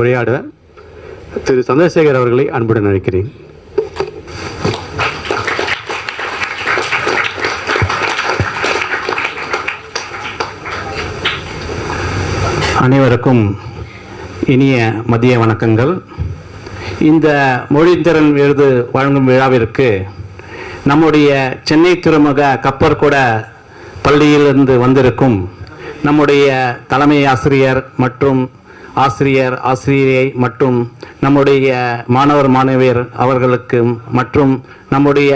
உரையாட திரு சந்திரசேகர் அவர்களை அன்புடன் அழைக்கிறேன். அனைவருக்கும் இனிய மதிய வணக்கங்கள். இந்த மொழித்திறன் விருது வழங்கும் விழாவிற்கு நம்முடைய சென்னை துறைமுக கப்பற்கூட பள்ளியிலிருந்து வந்திருக்கும் நம்முடைய தலைமை ஆசிரியர் மற்றும் ஆசிரியர் ஆசிரியை மற்றும் நம்முடைய மாணவர் மாணவியர் அவர்களுக்கும் மற்றும் நம்முடைய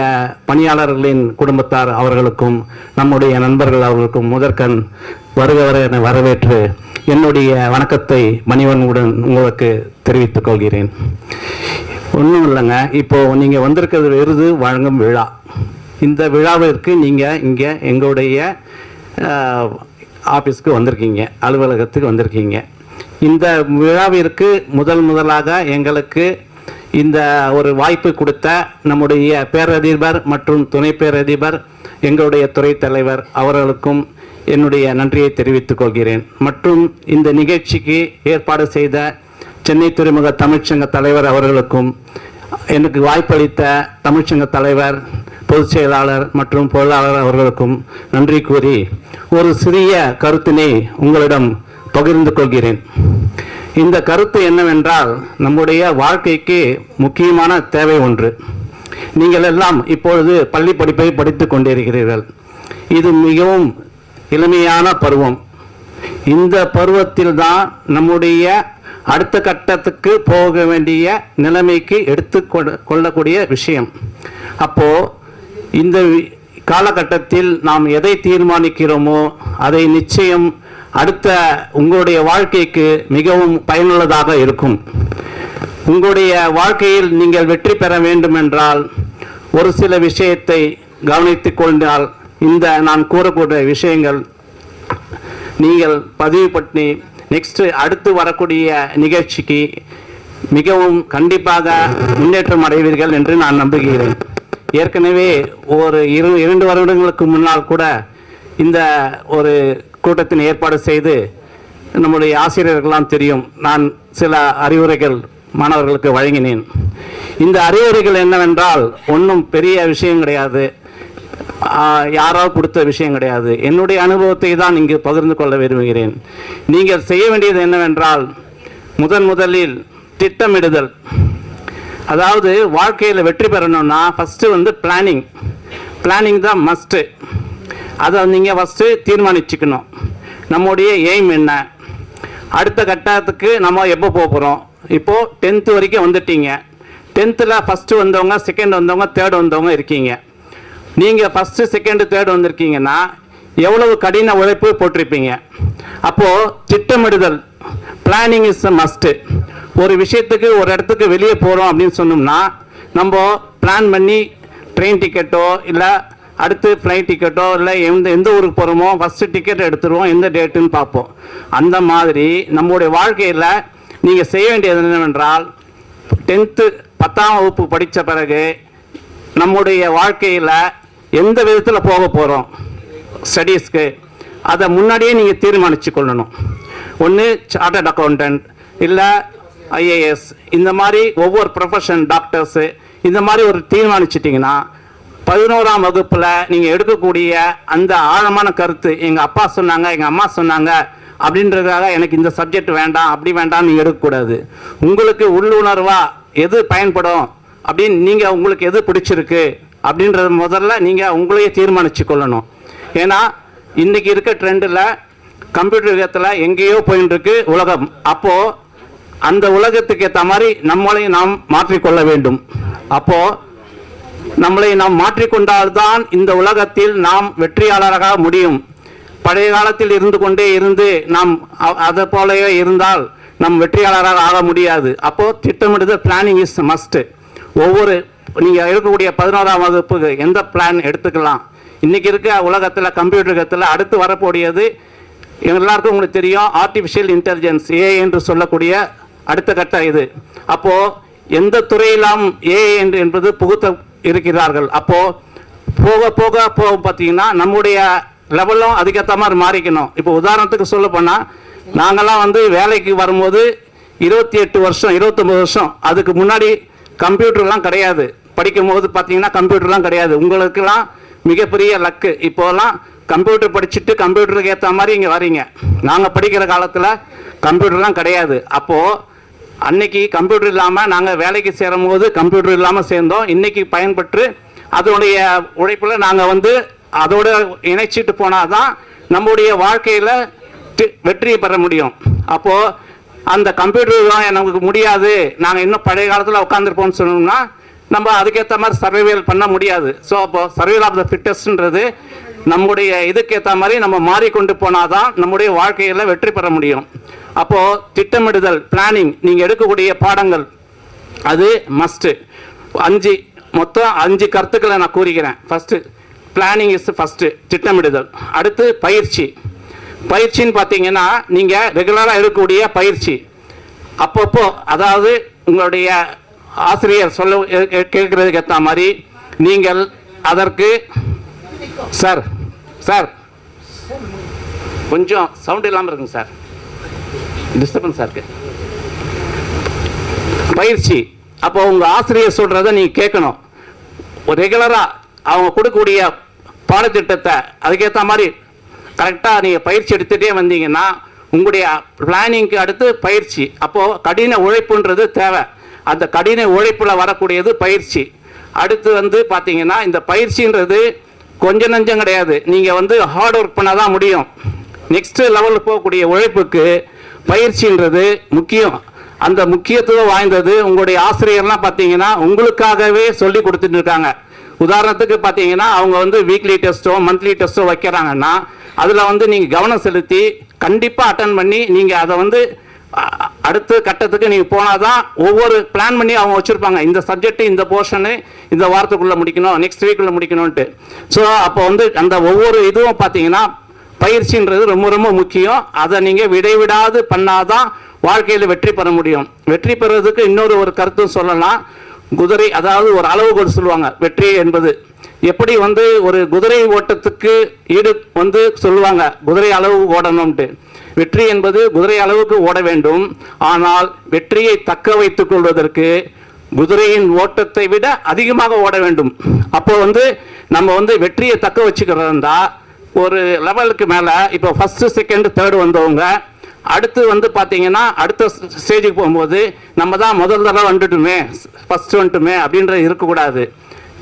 பணியாளர்களின் குடும்பத்தார் அவர்களுக்கும் நம்முடைய நண்பர்கள் அவர்களுக்கும் முதற்கண் வருக வர என வரவேற்று என்னுடைய வணக்கத்தை மணிவனுடன் உங்களுக்கு தெரிவித்துக் கொள்கிறேன். ஒன்றும் இல்லைங்க. இப்போது நீங்கள் வந்திருக்கிறது விருது வழங்கும் விழா. இந்த விழாவிற்கு நீங்கள் இங்கே எங்களுடைய ஆஃபீஸ்க்கு வந்திருக்கீங்க அலுவலகத்துக்கு வந்திருக்கீங்க. இந்த விழாவிற்கு முதல் முதலாக எங்களுக்கு இந்த ஒரு வாய்ப்பு கொடுத்த நம்முடைய பேரதிபர் மற்றும் துணை பேரதிபர் எங்களுடைய துறை தலைவர் அவர்களுக்கும் என்னுடைய நன்றியை தெரிவித்துக் கொள்கிறேன். மற்றும் இந்த நிகழ்ச்சிக்கு ஏற்பாடு செய்த சென்னை துறைமுக தமிழ்ச்சங்க தலைவர் அவர்களுக்கும் எனக்கு வாய்ப்பளித்த தமிழ்ச்சங்க தலைவர் பொதுச் செயலாளர் மற்றும் பொருளாளர் அவர்களுக்கும் நன்றி கூறி ஒரு சிறிய கருத்தினை உங்களிடம் பகிர்ந்து கொள்கிறேன். இந்த கருத்து என்னவென்றால் நம்முடைய வாழ்க்கைக்கு முக்கியமான தேவை ஒன்று. நீங்கள் எல்லாம் இப்பொழுது பள்ளி படிப்பை படித்து கொண்டிருக்கிறீர்கள். இது மிகவும் இளமையான பருவம். இந்த பருவத்தில் தான் நம்முடைய அடுத்த கட்டத்துக்கு போக வேண்டிய நிலைமைக்கு எடுத்து கொள்ளக்கூடிய விஷயம். அப்போ இந்த காலகட்டத்தில் நாம் எதை தீர்மானிக்கிறோமோ அதை நிச்சயம் அடுத்த உங்களுடைய வாழ்க்கைக்கு மிகவும் பயனுள்ளதாக இருக்கும். உங்களுடைய வாழ்க்கையில் நீங்கள் வெற்றி பெற வேண்டும் என்றால் ஒரு சில விஷயத்தை கவனித்துக் கொண்டால் இந்த நான் கூறக்கூடிய விஷயங்கள் நீங்கள் பதிவு பண்ணி நெக்ஸ்ட் அடுத்து வரக்கூடிய நிகழ்ச்சிக்கு மிகவும் கண்டிப்பாக முன்னேற்றம் அடைவீர்கள் என்று நான் நம்புகிறேன். ஏற்கனவே ஒரு இரு இரண்டு வருடங்களுக்கு முன்னால் கூட இந்த ஒரு கூட்டத்தின் ஏற்பாடு செய்து நம்முடைய ஆசிரியர்கள்லாம் தெரியும். நான் சில அறிவுரைகள் மாணவர்களுக்கு வழங்கினேன். இந்த அறிவுரைகள் என்னவென்றால் ஒன்றும் பெரிய விஷயம் கிடையாது. யாராவது யாரோ கொடுத்த விஷயம் கிடையாது. என்னுடைய அனுபவத்தை தான் இங்கு பகிர்ந்து கொள்ள விரும்புகிறேன். நீங்கள் செய்ய வேண்டியது என்னவென்றால் முதன் முதலில் திட்டமிடுதல். அதாவது வாழ்க்கையில் வெற்றி பெறணும்னா ஃபஸ்ட்டு வந்து பிளானிங் பிளானிங் தான் மஸ்ட்டு அதை நீங்கள் ஃபஸ்ட்டு தீர்மானிச்சுக்கணும். நம்முடைய எய்ம் என்ன? அடுத்த கட்டத்துக்கு நம்ம எப்போ போக போகிறோம் இப்போது டென்த்து வரைக்கும் வந்துட்டீங்க. டென்த்தில் ஃபஸ்ட்டு வந்தவங்க செகண்ட் வந்தவங்க தேர்டு வந்தவங்க இருக்கீங்க. நீங்கள் ஃபஸ்ட்டு செகண்டு தேர்டு வந்திருக்கீங்கன்னா எவ்வளவு கடின உழைப்பு போட்டிருப்பீங்க? அப்போது திட்டமிடுதல் பிளானிங் இஸ் அ மஸ்ட்டு ஒரு விஷயத்துக்கு ஒரு இடத்துக்கு வெளியே போகிறோம் அப்படின்னு சொன்னோம்னா நம்ம பிளான் பண்ணி ட்ரெயின் டிக்கெட்டோ இல்லை அடுத்து ஃப்ளைட் டிக்கெட்டோ இல்லை எந்த எந்த ஊருக்கு போகிறோமோ ஃபஸ்ட்டு டிக்கெட் எடுத்துருவோம். எந்த டேட்டுன்னு பார்ப்போம். அந்த மாதிரி நம்முடைய வாழ்க்கையில் நீங்கள் செய்ய வேண்டியது என்னவென்றால் டென்த்து பத்தாம் வகுப்பு படித்த பிறகு நம்முடைய வாழ்க்கையில் எந்த விதத்தில் போக போகிறோம் ஸ்டடீஸ்க்கு அதை முன்னாடியே நீங்கள் தீர்மானித்து கொள்ளணும். ஒன்று சார்ட்டர்ட் அக்கௌண்டன்ட் இல்லை ஐஏஎஸ் இந்த மாதிரி ஒவ்வொரு ப்ரொஃபஷன் டாக்டர்ஸு இந்த மாதிரி ஒரு தீர்மானிச்சிட்டிங்கன்னா பதினோராம் வகுப்பில் நீங்கள் எடுக்கக்கூடிய அந்த ஆழமான கருத்து எங்கள் அப்பா சொன்னாங்க எங்கள் அம்மா சொன்னாங்க அப்படின்றதுக்காக எனக்கு இந்த சப்ஜெக்ட் வேண்டாம் அப்படி வேண்டாம்னு நீங்கள் எடுக்கக்கூடாது. உங்களுக்கு உள்ளுணர்வாக எது பயன்படும் அப்படின்னு நீங்கள் உங்களுக்கு எது பிடிச்சிருக்கு அப்படின்றது முதல்ல நீங்கள் உங்களையே தீர்மானித்து கொள்ளணும். ஏன்னா இன்றைக்கி இருக்க ட்ரெண்டில் கம்ப்யூட்டர் யுகத்தில் எங்கேயோ போயின்னு இருக்கு உலகம். அப்போது அந்த உலகத்துக்கு ஏற்ற மாதிரி நம்மளையும் நாம் மாற்றிக்கொள்ள வேண்டும். அப்போது நம்மளை நாம் மாற்றிக்கொண்டால்தான் இந்த உலகத்தில் நாம் வெற்றியாளராக முடியும். பழைய காலத்தில் இருந்து கொண்டே இருந்து நாம் அ- அதை போலவே இருந்தால் நம் வெற்றியாளராக ஆக முடியாது. அப்போ திட்டமிடுதல் பிளானிங் இஸ் மஸ்ட் ஒவ்வொரு நீங்கள் இருக்கக்கூடிய பதினோராம் வகுப்புக்கு எந்த பிளான் எடுத்துக்கலாம்? இன்னைக்கு இருக்க உலகத்தில் கம்ப்யூட்டர் யுகத்தில் அடுத்து வரக்கூடியது எல்லாருக்கும் உங்களுக்கு தெரியும் ஆர்டிஃபிஷியல் இன்டெலிஜென்ஸ் ஏ என்று சொல்லக்கூடிய அடுத்த கட்டம் இது. அப்போ எந்த துறையிலாம் ஏ என்று என்பது புகுத்த இருக்கிறார்கள். அப்போ போக போக போக பார்த்தீங்கன்னா நம்முடைய லெவலும் அதுக்கேற்ற மாதிரி மாறிக்கணும். இப்போ உதாரணத்துக்கு சொல்ல போனால் நாங்கள்லாம் வந்து வேலைக்கு வரும்போது இருபத்தி எட்டு வருஷம் இருபத்தொம்பது வருஷம் அதுக்கு முன்னாடி கம்ப்யூட்டர்லாம் கிடையாது. படிக்கும் போது பார்த்தீங்கன்னா கம்ப்யூட்டர்லாம் கிடையாது. உங்களுக்கெல்லாம் மிகப்பெரிய லக்கு இப்போலாம் கம்ப்யூட்டர் படிச்சுட்டு கம்ப்யூட்டருக்கு ஏற்ற மாதிரி இங்கே வரீங்க. நாங்கள் படிக்கிற காலத்தில் கம்ப்யூட்டர்லாம் கிடையாது. அப்போது அன்னைக்கு கம்ப்யூட்டர் இல்லாமல் நாங்கள் வேலைக்கு சேரும் போது கம்ப்யூட்டர் இல்லாமல் சேர்ந்தோம். இன்னைக்கு பயன்பெற்று அதனுடைய உழைப்பில் நாங்கள் வந்து அதோட இணைச்சிட்டு போனால் தான் நம்முடைய வாழ்க்கையில் வெற்றியை பெற முடியும். அப்போது அந்த கம்ப்யூட்டர் நமக்கு முடியாது. நாங்கள் இன்னும் பழைய காலத்தில் உட்காந்துருப்போம்னு சொன்னோம்னா நம்ம அதுக்கேற்ற மாதிரி சர்வைவல் பண்ண முடியாது. ஸோ அப்போ சர்வைவல் ஆஃப் த ஃபிட்டஸ்ன்றது நம்முடைய இதுக்கேற்ற மாதிரி நம்ம மாறிக்கொண்டு போனால் தான் நம்முடைய வாழ்க்கையில் வெற்றி பெற முடியும். அப்போது திட்டமிடுதல் பிளானிங் நீங்கள் எடுக்கக்கூடிய பாடங்கள் அது மஸ்ட்டு அஞ்சு மொத்தம் அஞ்சு கருத்துக்களை நான் கூறுகிறேன். ஃபஸ்ட்டு பிளானிங் இஸ் ஃபஸ்ட்டு திட்டமிடுதல். அடுத்து பயிற்சி. பயிற்சின்னு பார்த்தீங்கன்னா நீங்கள் ரெகுலராக இருக்கக்கூடிய பயிற்சி. அப்பப்போ அதாவது உங்களுடைய ஆசிரியர் சொல்ல கேட்கறதுக்கு ஏற்ற மாதிரி நீங்கள் அதற்கு சார் சார் கொஞ்சம் சவுண்ட் இல்லாமல் இருக்குங்க சார் டிஸ்டர்பன்ஸாக இருக்கு. பயிற்சி. அப்போ உங்கள் ஆசிரியர் சொல்கிறத நீங்கள் கேட்கணும். ரெகுலராக அவங்க கொடுக்கக்கூடிய பாடத்திட்டத்தை அதுக்கேற்ற மாதிரி கரெக்டாக நீங்கள் பயிற்சி எடுத்துகிட்டே வந்தீங்கன்னா உங்களுடைய பிளானிங்க்கு அடுத்து பயிற்சி. அப்போது கடின உழைப்புன்றது தேவை. அந்த கடின உழைப்பில் வரக்கூடியது பயிற்சி. அடுத்து வந்து பார்த்தீங்கன்னா இந்த பயிற்சின்றது கொஞ்சம் நஞ்சம் கிடையாது. நீங்கள் வந்து ஹார்ட் ஒர்க் பண்ணால் தான் முடியும். நெக்ஸ்ட் லெவலில் போகக்கூடிய உழைப்புக்கு பயிற்சின்றது முக்கியம். அந்த முக்கியத்துவம் வாய்ந்தது உங்களுடைய ஆசிரியர்லாம் பார்த்தீங்கன்னா உங்களுக்காகவே சொல்லி கொடுத்துட்டு இருக்காங்க. உதாரணத்துக்கு பார்த்தீங்கன்னா அவங்க வந்து வீக்லி டெஸ்ட்டோ மந்த்லி டெஸ்ட்டோ வைக்கிறாங்கன்னா அதில் வந்து நீங்கள் கவனம் செலுத்தி கண்டிப்பாக அட்டன் பண்ணி நீங்கள் அதை வந்து அடுத்த கட்டத்துக்கு நீங்கள் போனால் தான் ஒவ்வொரு பிளான் பண்ணி அவங்க வச்சுருப்பாங்க. இந்த சப்ஜெக்ட் இந்த போர்ஷனு இந்த வாரத்துக்குள்ளே முடிக்கணும் நெக்ஸ்ட் வீக்குள்ளே முடிக்கணும்ன்ட்டு. ஸோ அப்போ வந்து அந்த ஒவ்வொரு இதுவும் பார்த்தீங்கன்னா பயிற்சின்றது ரொம்ப ரொம்ப முக்கியம். அதை நீங்கள் விடைவிடாது பண்ணாதான் வாழ்க்கையில் வெற்றி பெற முடியும். வெற்றி பெறுவதற்கு இன்னொரு ஒரு கருத்தும் சொல்லலாம். குதிரை அதாவது ஒரு அளவுகோல் சொல்லுவாங்க. வெற்றி என்பது. எப்படி வந்து ஒரு குதிரை ஓட்டத்துக்கு ஈடு வந்து சொல்லுவாங்க. குதிரை அளவு ஓடணும்ட்டு வெற்றி என்பது குதிரை அளவுக்கு ஓட வேண்டும். ஆனால் வெற்றியை தக்க வைத்துக் கொள்வதற்கு குதிரையின் ஓட்டத்தை விட அதிகமாக ஓட வேண்டும். அப்போ வந்து நம்ம வந்து வெற்றியை தக்க வச்சுக்கிறதா ஒரு லெவலுக்கு மேலே இப்போ ஃபஸ்ட்டு செகண்ட் தேர்டு வந்தவங்க அடுத்து வந்து பார்த்தீங்கன்னா அடுத்த ஸ்டேஜுக்கு போகும்போது நம்ம தான் முதல் தடவை வந்துட்டுமே ஃபஸ்ட்டு வந்துட்டுமே அப்படின்றது இருக்கக்கூடாது.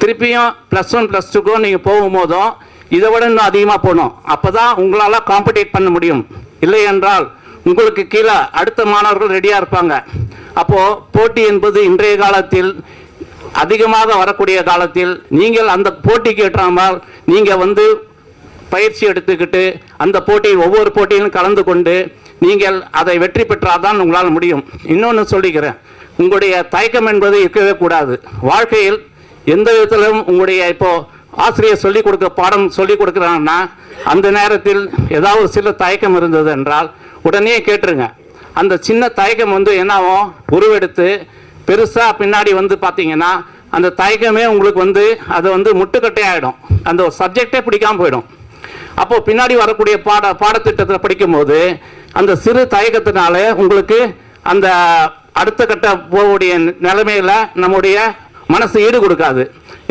திருப்பியும் ப்ளஸ் ஒன் ப்ளஸ் டூக்கும் நீங்கள் போகும்போதும் இதை விட இன்னும் அதிகமாக போகணும். அப்போ தான் உங்களால் காம்படேட் பண்ண முடியும். இல்லை என்றால் உங்களுக்கு கீழே அடுத்த மாணவர்கள் ரெடியாக இருப்பாங்க. அப்போது போட்டி என்பது இன்றைய காலத்தில் அதிகமாக வரக்கூடிய காலத்தில் நீங்கள் அந்த போட்டிக்கு ஏற்றாமல் நீங்கள் வந்து பயிற்சி எடுத்துக்கிட்டு அந்த போட்டியில் ஒவ்வொரு போட்டியிலும் கலந்து கொண்டு நீங்கள் அதை வெற்றி பெற்றால் தான் உங்களால் முடியும். இன்னொன்று சொல்லிக்கிறேன். உங்களுடைய தயக்கம் என்பது இருக்கவே கூடாது. வாழ்க்கையில் எந்த விதத்திலும் உங்களுடைய இப்போ ஆசிரியர் சொல்லிக் கொடுக்க பாடம் சொல்லிக் கொடுக்குறாங்கன்னா அந்த நேரத்தில் ஏதாவது சில தயக்கம் இருந்தது என்றால் உடனே கேட்டுருங்க. அந்த சின்ன தயக்கம் வந்து என்னாகும் உருவெடுத்து பெருசாக பின்னாடி வந்து பார்த்தீங்கன்னா அந்த தயக்கமே உங்களுக்கு வந்து அது வந்து முட்டுக்கட்டை ஆகிடும் அந்த ஒரு சப்ஜெக்டே பிடிக்காமல் போயிடும். அப்போ பின்னாடி வரக்கூடிய பாட பாடத்திட்டத்தில் படிக்கும்போது அந்த சிறு தயக்கத்தினால உங்களுக்கு அந்த அடுத்த கட்ட போகக்கூடிய நிலைமையில நம்முடைய மனசு ஈடு கொடுக்காது.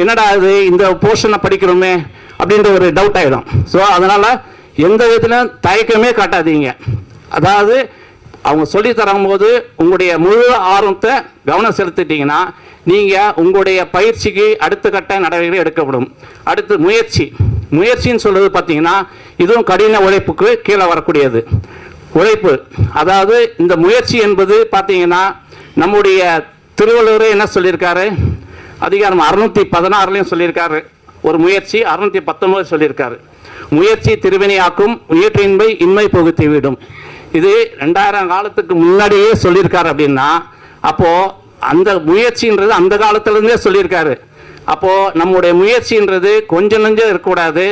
என்னடா இது இந்த போர்ஷனை படிக்கிறோமே அப்படின்ற ஒரு டவுட் ஆகிடும் ஸோ அதனால் எந்த விதத்திலும் தயக்கமே காட்டாதீங்க. அதாவது அவங்க சொல்லி தரும்போது உங்களுடைய முழு ஆர்வத்தை கவனம் செலுத்திட்டீங்கன்னா நீங்கள் உங்களுடைய பயிற்சிக்கு அடுத்த கட்ட நடவடிக்கை எடுக்கப்படும். அடுத்து முயற்சி. முயற்சின்னு சொல்றது பார்த்தீங்கன்னா இதுவும் கடின உழைப்புக்கு கீழே வரக்கூடியது. உழைப்பு. அதாவது இந்த முயற்சி என்பது பார்த்தீங்கன்னா நம்முடைய திருவள்ளுவரே என்ன சொல்லியிருக்காரு? அதிகாரம் அறுநூத்தி பதினாறுலையும் சொல்லியிருக்காரு. ஒரு முயற்சி அறுநூத்தி பத்தொன்பது சொல்லியிருக்காரு. முயற்சி திருவினையாக்கும் முயற்றின்மை இன்மை புகுத்தி விடும். இது ரெண்டாயிரம் காலத்துக்கு முன்னாடியே சொல்லியிருக்காரு அப்படின்னா அப்போ அந்த முயற்சின்றது அந்த காலத்துலேருந்தே சொல்லியிருக்காரு. அப்போது நம்முடைய முயற்சின்றது கொஞ்சம் நெஞ்சம் இருக்கக்கூடாது.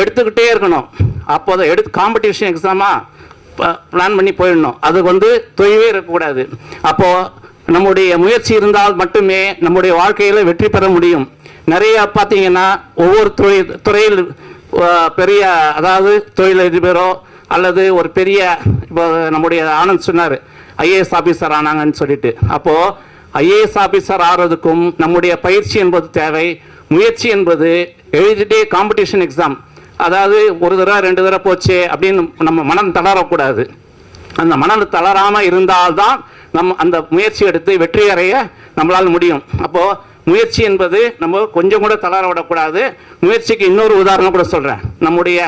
எடுத்துக்கிட்டே இருக்கணும். அப்போ எடுத்து காம்படிஷன் எக்ஸாமாக பிளான் பண்ணி போயிடணும். அது வந்து தொய்வே இருக்கக்கூடாது. அப்போது நம்முடைய முயற்சி இருந்தால் மட்டுமே நம்முடைய வாழ்க்கையில் வெற்றி பெற முடியும். நிறைய பார்த்தீங்கன்னா ஒவ்வொரு துறை துறையில் பெரிய அதாவது தொழிலதிபரோ அல்லது ஒரு பெரிய இப்போ நம்முடைய ஆனந்த் சொன்னார் ஐஏஎஸ் ஆஃபீஸர் ஆனாங்கன்னு சொல்லிட்டு. அப்போது ஐஏஎஸ் ஆஃபீஸர் ஆகிறதுக்கும் நம்முடைய பயிற்சி என்பது தேவை. முயற்சி என்பது எழுதிட்டே காம்படிஷன் எக்ஸாம் அதாவது ஒரு தடவை ரெண்டு தடவை போச்சு அப்படின்னு நம்ம மனம் தளரக்கூடாது. அந்த மனம் தளராமல் இருந்தால்தான் நம்ம அந்த முயற்சி எடுத்து வெற்றி அடைய நம்மளால் முடியும். அப்போது முயற்சி என்பது நம்ம கொஞ்சம் கூட தளர விடக்கூடாது. முயற்சிக்கு இன்னொரு உதாரணம் கூட சொல்கிறேன் நம்முடைய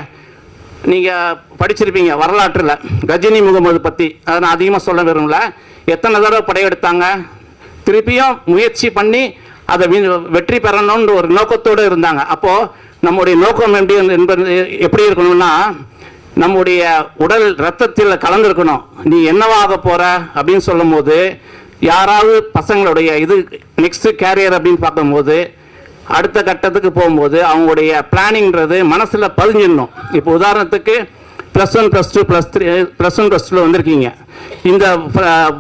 நீங்கள் படிச்சிருப்பீங்க வரலாற்றில் கஜினி முகமது பற்றி அதை நான் அதிகமாக சொல்ல விரும்பல. எத்தனை தடவை படையெடுத்தாங்க? திருப்பியும் முயற்சி பண்ணி அதை வெற்றி பெறணும்னு ஒரு நோக்கத்தோடு இருந்தாங்க. அப்போது நம்முடைய நோக்கம் எப்படி என்பது எப்படி இருக்கணும்னா நம்முடைய உடல் ரத்தத்தில் கலந்துருக்கணும். நீ என்னவாக போற அப்படின்னு சொல்லும்போது யாராவது பசங்களுடைய இது நெக்ஸ்ட் கேரியர் அப்படின்னு பார்க்கும்போது அடுத்த கட்டத்துக்கு போகும்போது அவங்களுடைய பிளானிங்கிறது மனசில் பதிஞ்சிடணும். இப்போ உதாரணத்துக்கு plus one plus two plus three plus one plus டூவில் வந்திருக்கீங்க. இந்த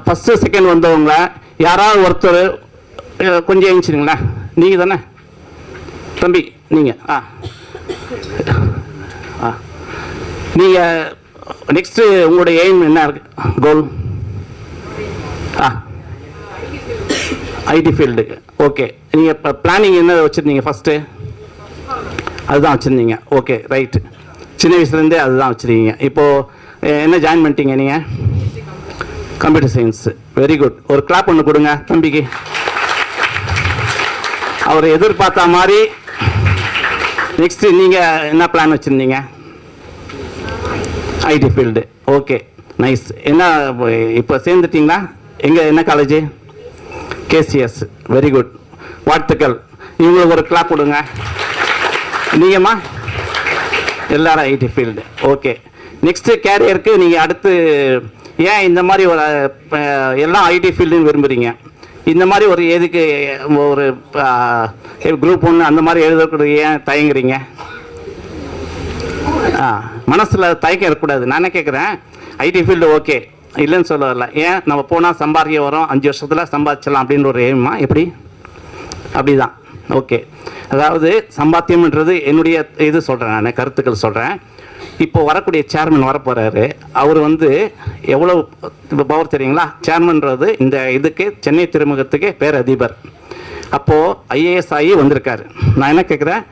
ஃபஸ்ட்டு செகண்ட் வந்தவங்களை யாராவது ஒருத்தர் கொஞ்சம் எழுந்துச்சிருங்களேன் நீங்கள் தானே? தம்பி நீங்கள் ஆ. ஆ. நீங்கள் நெக்ஸ்ட்டு உங்களுடைய எய்ம் என்ன இருக்கு? கோல் ஆ. ஐடி ஃபீல்டுக்கு ஓகே நீங்கள் இப்போ பிளானிங் என்ன வச்சுருந்தீங்க ஃபஸ்ட்டு அதுதான் வச்சுருந்தீங்க. ஓகே ரைட்டு சின்ன வயசுலேருந்தே அதுதான் வச்சுருக்கீங்க. இப்போது என்ன ஜாயின் பண்ணிட்டீங்க நீங்கள் கம்ப்யூட்டர் சயின்ஸ் வெரி குட் ஒரு கிளாப் ஒன்று கொடுங்க தம்பிக்கு. அவர் எதிர்பார்த்த மாதிரி நெக்ஸ்ட் நீங்கள் என்ன பிளான் வச்சுருந்தீங்க? ஐடி ஃபீல்டு ஓகே நைஸ் என்ன இப்போ சேர்ந்துட்டீங்களா? எங்கே என்ன காலேஜ் கேசிஎஸ் வெரி குட் வாழ்த்துக்கள். இவங்களுக்கு ஒரு கிளாப் கொடுங்க. நீங்கம்மா? எல்லாரும் ஐடி ஃபீல்டு ஓகே நெக்ஸ்ட்டு கேரியருக்கு நீங்கள் அடுத்து ஏன் இந்த மாதிரி ஒரு எல்லாம் ஐடி ஃபீல்டுன்னு விரும்புகிறீங்க இந்த மாதிரி ஒரு எதுக்கு ஒரு குரூப் ஒன்று அந்த மாதிரி எழுதக்கூடிய ஏன் தயங்குறீங்க? ஆ மனசில் தயக்கம் இருக்கக்கூடாது. நானே கேட்குறேன் ஐடி ஃபீல்டு ஓகே இல்லைன்னு சொல்ல வரல. ஏன்? நம்ம போனால் சம்பாதிக்க வரோம். அஞ்சு வருஷத்தில் சம்பாதிச்சலாம் அப்படின்ற ஒரு எய்மா எப்படி? அப்படிதான். ஓகே அதாவது சம்பாத்தியம்ன்றது என்னுடைய இது சொல்கிறேன் நான் கருத்துக்கள் சொல்கிறேன் இப்போ வரக்கூடிய சேர்மன் வரப்போகிறாரு அவர் வந்து எவ்வளோ பவர் தெரியுங்களா? சேர்மன்றது இந்த இதுக்கு சென்னை துறைமுகத்துக்கு பேர் அதிபர் அப்போது ஐஏஎஸ் ஆகி வந்திருக்காரு. நான் என்ன கேட்குறேன்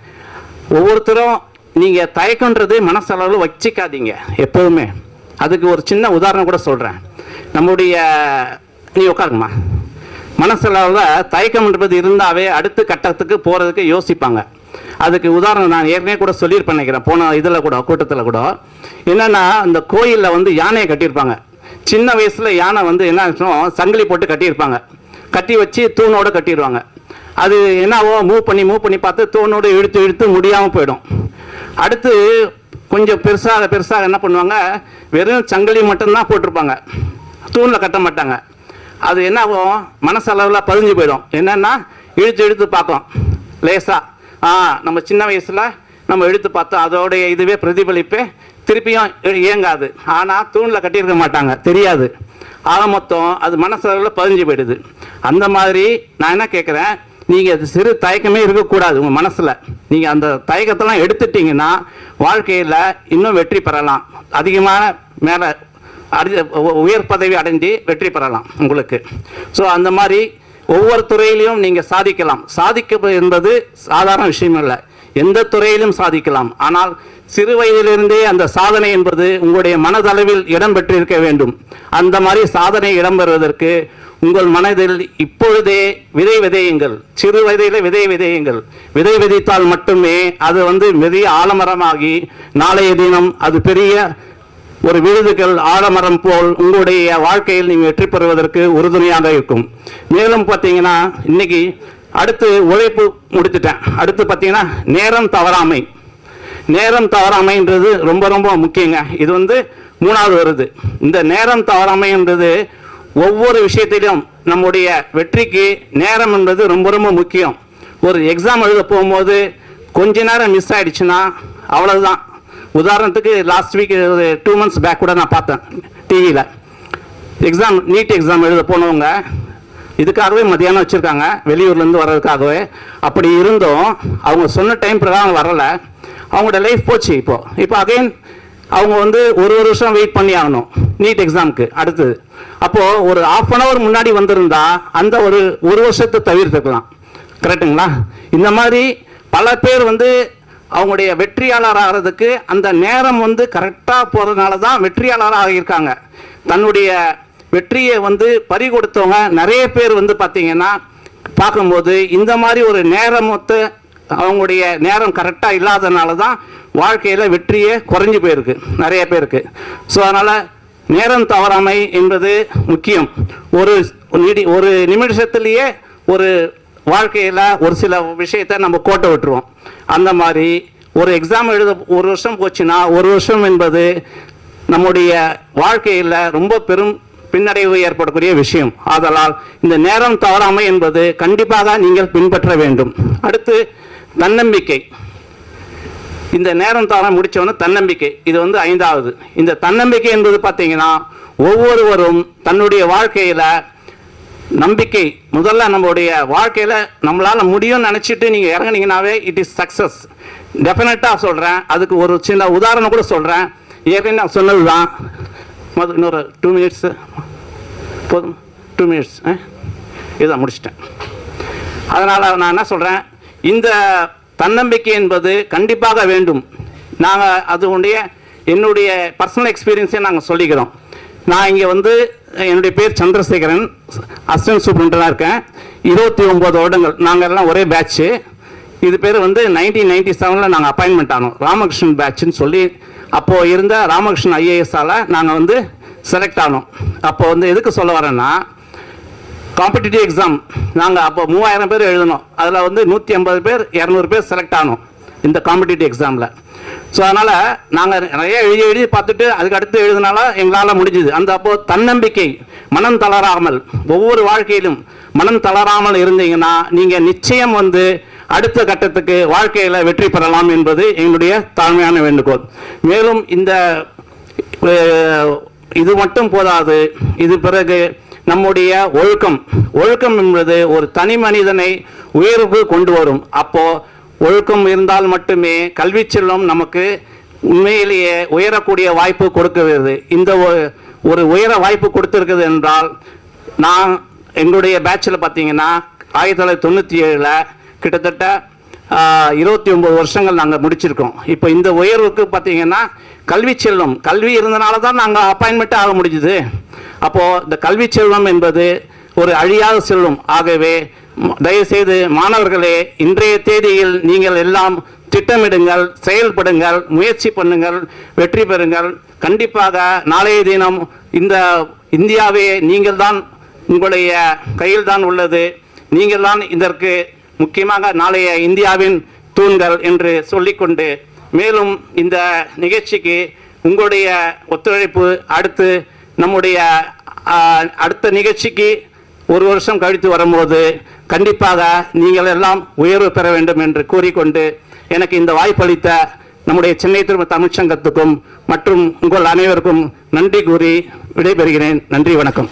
ஒவ்வொருத்தரும் நீங்கள் தயக்கன்றது மனசளவில் வச்சிக்காதீங்க எப்போதுமே அதுக்கு ஒரு சின்ன உதாரணம் கூட சொல்கிறேன் நம்முடைய நீ உட்காருங்கம்மா. மனசளவில் தயக்கம்ன்றது இருந்தாவே அடுத்த கட்டத்துக்கு போகிறதுக்கு யோசிப்பாங்க. அதுக்கு உதாரணம் நான் ஏற்கனவே கூட சொல்லியிருப்பேன் நினைக்கிறேன். போன இதில் கூட கூட்டத்தில் கூட. என்னென்னா இந்த கோயிலில் வந்து யானையை கட்டியிருப்பாங்க. சின்ன வயசில் யானை வந்து என்ன சங்கிலி போட்டு கட்டியிருப்பாங்க. கட்டி வச்சு தூணோடு கட்டிடுவாங்க அது என்னவோ மூவ் பண்ணி மூவ் பண்ணி பார்த்து தூணோடு இழுத்து இழுத்து முடியாமல் போயிடும். அடுத்து கொஞ்சம் பெருசாக பெருசாக என்ன பண்ணுவாங்க வெறும் சங்கிலி மட்டும்தான் போட்டிருப்பாங்க. தூணில் கட்ட மாட்டாங்க. அது என்னவோ மனசளவில் பதிஞ்சு போயிடும். என்னென்னா இழுத்து இழுத்து பார்க்கும். லேசாக நம்ம சின்ன வயசில் நம்ம எடுத்து பார்த்தோம் அதோடைய இதுவே பிரதிபலிப்பே திருப்பியும் இயங்காது. ஆனால் தூணில் கட்டியிருக்க மாட்டாங்க. தெரியாது. ஆக மொத்தம் அது மனசளவில் பதிஞ்சு போயிடுது. அந்த மாதிரி நான் என்ன கேட்குறேன் நீங்கள் அது சிறு தயக்கமே இருக்கக்கூடாது உங்கள் மனசில். நீங்கள் அந்த தயக்கத்தெல்லாம் எடுத்துட்டீங்கன்னா வாழ்க்கையில் இன்னும் வெற்றி பெறலாம். அதிகமான மேலே அடி உ- உயர் பதவி அடைஞ்சு வெற்றி பெறலாம் உங்களுக்கு. ஸோ அந்த மாதிரி ஒவ்வொரு துறையிலையும் நீங்கள் சாதிக்கலாம். சாதிக்க என்பது சாதாரண விஷயம் இல்லை எந்த துறையிலும் சாதிக்கலாம். ஆனால் சிறு வயதிலிருந்தே அந்த சாதனை என்பது உங்களுடைய மனதளவில் இடம் பெற்றிருக்க வேண்டும். அந்த மாதிரி சாதனை இடம்பெறுவதற்கு உங்கள் மனதில் இப்பொழுதே விதை விதையுங்கள். சிறு வயதில் விதை விதையுங்கள். விதை விதைத்தால் மட்டுமே அது வந்து மெதிய ஆலமரமாகி நாளைய தினம் அது பெரிய ஒரு விழுதுகள் ஆலமரம் போல் உங்களுடைய வாழ்க்கையில் நீங்கள் வெற்றி பெறுவதற்கு உறுதுணையாக இருக்கும். மேலும் பார்த்தீங்கன்னா இன்னைக்கு அடுத்து உழைப்பு முடித்துட்டேன். அடுத்து பார்த்தீங்கன்னா நேரம் தவறாமை. நேரம் தவறாமைன்றது ரொம்ப ரொம்ப முக்கியங்க. இது வந்து மூணாவது வருது. இந்த நேரம் தவறாமைன்றது ஒவ்வொரு விஷயத்திலும் நம்முடைய வெற்றிக்கு நேரம் என்பது ரொம்ப ரொம்ப முக்கியம். ஒரு எக்ஸாம் எழுத போகும்போது கொஞ்ச நேரம் மிஸ் ஆயிடுச்சுன்னா அவ்வளவுதான். உதாரணத்துக்கு last week two months back கூட நான் பார்த்தேன் டிவியில் எக்ஸாம் நீட் எக்ஸாம் எழுத போனவங்க இதுக்காகவே மதியானம் வச்சுருக்காங்க வெளியூர்லேருந்து வர்றதுக்காகவே. அப்படி இருந்தும் அவங்க சொன்ன டைம் பிரகாரம் வரலை. அவங்களோட லைஃப் போச்சு இப்போது இப்போ அகைன் அவங்க வந்து ஒரு ஒரு வருஷம் வெயிட் பண்ணி ஆகணும் நீட் எக்ஸாமுக்கு அடுத்தது. அப்போது ஒரு ஆஃப் அன் ஹவர் முன்னாடி வந்திருந்தா அந்த ஒரு ஒரு வருஷத்தை தவிர்த்துக்கலாம். கரெக்ட்டுங்களா இந்த மாதிரி பல பேர் வந்து அவங்களுடைய வெற்றியாளர் ஆகிறதுக்கு அந்த நேரம் வந்து கரெக்டாக போகிறதுனால தான் வெற்றியாளராக ஆகியிருக்காங்க தன்னுடைய வெற்றியை வந்து பறி கொடுத்தவங்க நிறைய பேர் வந்து பார்த்தீங்கன்னா பார்க்கும்போது இந்த மாதிரி ஒரு நேரமொத்த அவங்களுடைய நேரம் கரெக்டாக இல்லாதனால தான் வாழ்க்கையில் வெற்றியே குறைஞ்சி போயிருக்கு நிறைய பேருக்கு. ஸோ அதனால் நேரம் தவறாமை என்பது முக்கியம். ஒரு நிடி ஒரு நிமிஷத்துலேயே ஒரு வாழ்க்கையில் ஒரு சில விஷயத்தை நம்ம கோட்டை விட்டுருவோம். அந்த மாதிரி ஒரு எக்ஸாம் எழுத ஒரு வருஷம் போச்சுன்னா ஒரு வருஷம் என்பது நம்முடைய வாழ்க்கையில் ரொம்ப பெரும் பின்னடைவு ஏற்படக்கூடிய விஷயம். ஆதலால் இந்த நேரம் தவறாமை என்பது கண்டிப்பாக நீங்கள் பின்பற்ற வேண்டும். அடுத்து தன்னம்பிக்கை. இந்த நேரம் தவற முடித்தவொன்னே தன்னம்பிக்கை. இது வந்து ஐந்தாவது. இந்த தன்னம்பிக்கை என்பது பார்த்தீங்கன்னா ஒவ்வொருவரும் தன்னுடைய வாழ்க்கையில் நம்பிக்கை. முதல்ல நம்மளுடைய வாழ்க்கையில் நம்மளால் முடியும்னு நினச்சிட்டு நீங்கள் இறங்குனீங்கனாவே இட் இஸ் சக்ஸஸ் டெஃபினட்டாக சொல்கிறேன் அதுக்கு ஒரு சின்ன உதாரணம் கூட சொல்கிறேன் ஏற்கனவே நான் சொன்னது தான் இன்னொரு டூ மினிட்ஸு போதும். டூ மினிட்ஸ் இதான் முடிச்சிட்டேன். அதனால் நான் என்ன சொல்கிறேன் இந்த தன்னம்பிக்கை என்பது கண்டிப்பாக வேண்டும். நாங்கள் அது உடைய என்னுடைய பர்சனல் எக்ஸ்பீரியன்ஸே நாங்கள் சொல்லிக்கிறோம். நான் இங்கே வந்து என்னுடைய பேர் சந்திரசேகரன் அசிஸ்டன்ட் சூப்ரண்டாக இருக்கேன். இருபத்தி ஒம்பது வருடங்கள் நாங்கள் எல்லாம் ஒரே பேட்ச்சு இது பேர் வந்து நைன்டீன் நைன்டி செவனில் நாங்கள் அப்பாயின்மெண்ட் ஆனோம். ராமகிருஷ்ணன் பேட்ச்னு சொல்லி அப்போது இருந்த ராமகிருஷ்ணன் ஐஏஎஸ்ஸால் நாங்கள் வந்து செலக்ட் ஆனோம். அப்போ வந்து எதுக்கு சொல்ல வரேன்னா காம்படிட்டிவ் எக்ஸாம் நாங்கள் அப்போ மூவாயிரம் பேர் எழுதணும். அதில் வந்து நூற்றி ஐம்பது பேர் இரநூறு பேர் செலக்ட் ஆனோம். இந்த காம்படிட்டிவ் எக்ஸாமில் ஸோ அதனால் நாங்கள் நிறைய எழுதி எழுதி பார்த்துட்டு அதுக்கு அடுத்து எழுதினால எங்களால் முடிஞ்சுது. அந்த அப்போ தன்னம்பிக்கை மனம் தளராமல் ஒவ்வொரு வாழ்க்கையிலும் மனம் தளராமல் இருந்தீங்கன்னா நீங்கள் நிச்சயம் வந்து அடுத்த கட்டத்துக்கு வாழ்க்கையில் வெற்றி பெறலாம் என்பது எங்களுடைய தாழ்மையான வேண்டுகோள். மேலும் இந்த இது மட்டும் போதாது இது பிறகு நம்முடைய ஒழுக்கம் ஒழுக்கம் என்பது ஒரு தனி மனிதனை உயர்வு கொண்டு வரும். அப்போது ஒழுக்கம் இருந்தால் மட்டுமே கல்வி செல்வம் நமக்கு உண்மையிலேயே உயரக்கூடிய வாய்ப்பு கொடுக்கிறது. இந்த ஒ- ஒரு உயர வாய்ப்பு கொடுத்துருக்குது என்றால் நான் எங்களுடைய பேட்சில் பார்த்தீங்கன்னா ஆயிரத்தி தொள்ளாயிரத்தி தொண்ணூற்றி ஏழில் கிட்டத்தட்ட இருபத்தி ஒம்பது வருஷங்கள் நாங்கள் முடிச்சிருக்கோம். இப்போ இந்த உயர்வுக்கு பார்த்தீங்கன்னா கல்வி செல்வம் கல்வி இருந்தனால தான் நாங்கள் அப்பாயின்மெண்ட் ஆக முடிஞ்சுது. அப்போது இந்த கல்வி செல்வம் என்பது ஒரு அழியாத செல்வம். ஆகவே தயவுசெய்து மாணவர்களே இன்றைய தேதியில் நீங்கள் எல்லாம் திட்டமிடுங்கள் செயல்படுங்கள் முயற்சி பண்ணுங்கள் வெற்றி பெறுங்கள். கண்டிப்பாக நாளைய தினம் இந்த இந்தியாவே நீங்கள் தான் உங்களுடைய கையில் தான் உள்ளது. நீங்கள் தான் இதற்கு முக்கியமாக நாளைய இந்தியாவின் தூண்கள் என்று சொல்லிக்கொண்டு மேலும் இந்த நிகழ்ச்சிக்கு உங்களுடைய ஒத்துழைப்பு அடுத்து நம்முடைய அடுத்த நிகழ்ச்சிக்கு ஒரு வருஷம் கழித்து வரும்போது கண்டிப்பாக நீங்கள் எல்லாம் உயர்வு பெற வேண்டும் என்று கூறிக்கொண்டு எனக்கு இந்த வாய்ப்பளித்த நம்முடைய சென்னை திரும்ப தமிழ்ச்சங்கத்துக்கும் மற்றும் உங்கள் அனைவருக்கும் நன்றி கூறி விடைபெறுகிறேன். நன்றி வணக்கம்.